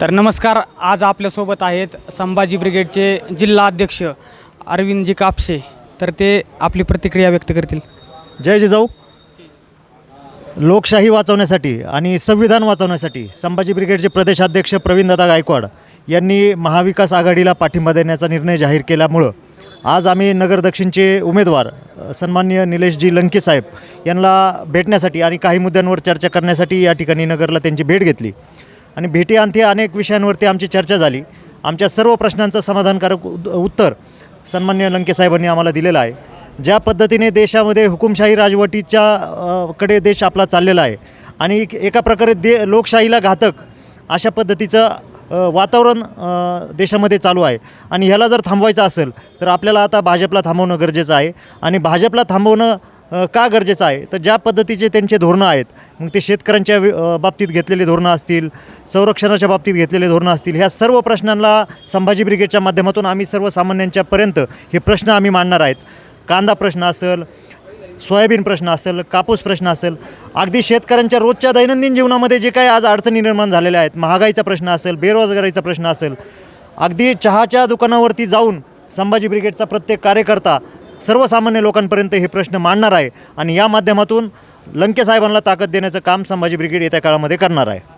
तर नमस्कार आज आपल्यासोबत आहेत संभाजी ब्रिगेडचे जिल्हा अध्यक्ष अरविंदजी कापसे. तर ते आपली प्रतिक्रिया व्यक्त करतील. जय जिजाऊ. लोकशाही वाचवण्यासाठी आणि संविधान वाचवण्यासाठी संभाजी ब्रिगेडचे प्रदेशाध्यक्ष प्रवीणदादा गायकवाड यांनी महाविकास आघाडीला पाठिंबा देण्याचा निर्णय जाहीर केल्यामुळं आज आम्ही नगर दक्षिणचे उमेदवार सन्मान्य निलेशजी लंके साहेब यांना भेटण्यासाठी आणि काही मुद्द्यांवर चर्चा करण्यासाठी या ठिकाणी नगरला त्यांची भेट घेतली. आणि भेटीअंती अनेक विषयांवरती आमची चर्चा झाली. आमच्या सर्व प्रश्नांचं समाधानकारक उद- उत्तर सन्मान्य लंकेसाहेबांनी आम्हाला दिलेलं आहे. ज्या पद्धतीने देशामध्ये हुकुमशाही राजवटीच्या कडे देश आपला चाललेला आहे आणि एक- एका प्रकारे दे लोकशाहीला घातक अशा पद्धतीचं वातावरण देशामध्ये चालू आहे. आणि ह्याला जर थांबवायचं असेल तर आपल्याला आता भाजपला थांबवणं गरजेचं आहे. आणि भाजपला थांबवणं का गरजेचं आहे? तर ज्या पद्धतीचे त्यांचे धोरणं आहेत मग ते शेतकऱ्यांच्या बाबतीत घेतलेले धोरणं असतील संरक्षणाच्या बाबतीत घेतलेले धोरणं असतील ह्या सर्व प्रश्नांना संभाजी ब्रिगेडच्या माध्यमातून आम्ही सर्वसामान्यांच्यापर्यंत हे प्रश्न आम्ही मांडणार आहेत. कांदा प्रश्न असेल सोयाबीन प्रश्न असेल कापूस प्रश्न असेल अगदी शेतकऱ्यांच्या रोजच्या दैनंदिन जीवनामध्ये जे काही आज अडचणी निर्माण झालेल्या आहेत महागाईचा प्रश्न असेल बेरोजगारीचा प्रश्न असेल अगदी चहाच्या दुकानावरती जाऊन संभाजी ब्रिगेडचा प्रत्येक कार्यकर्ता सर्वसामान्य लोकांपर्यंत हे प्रश्न मांडणार आहे आणि या माध्यमातून लंकेसाहेबांना ताकद देण्याचं काम संभाजी ब्रिगेड येत्या काळामध्ये करणार आहे.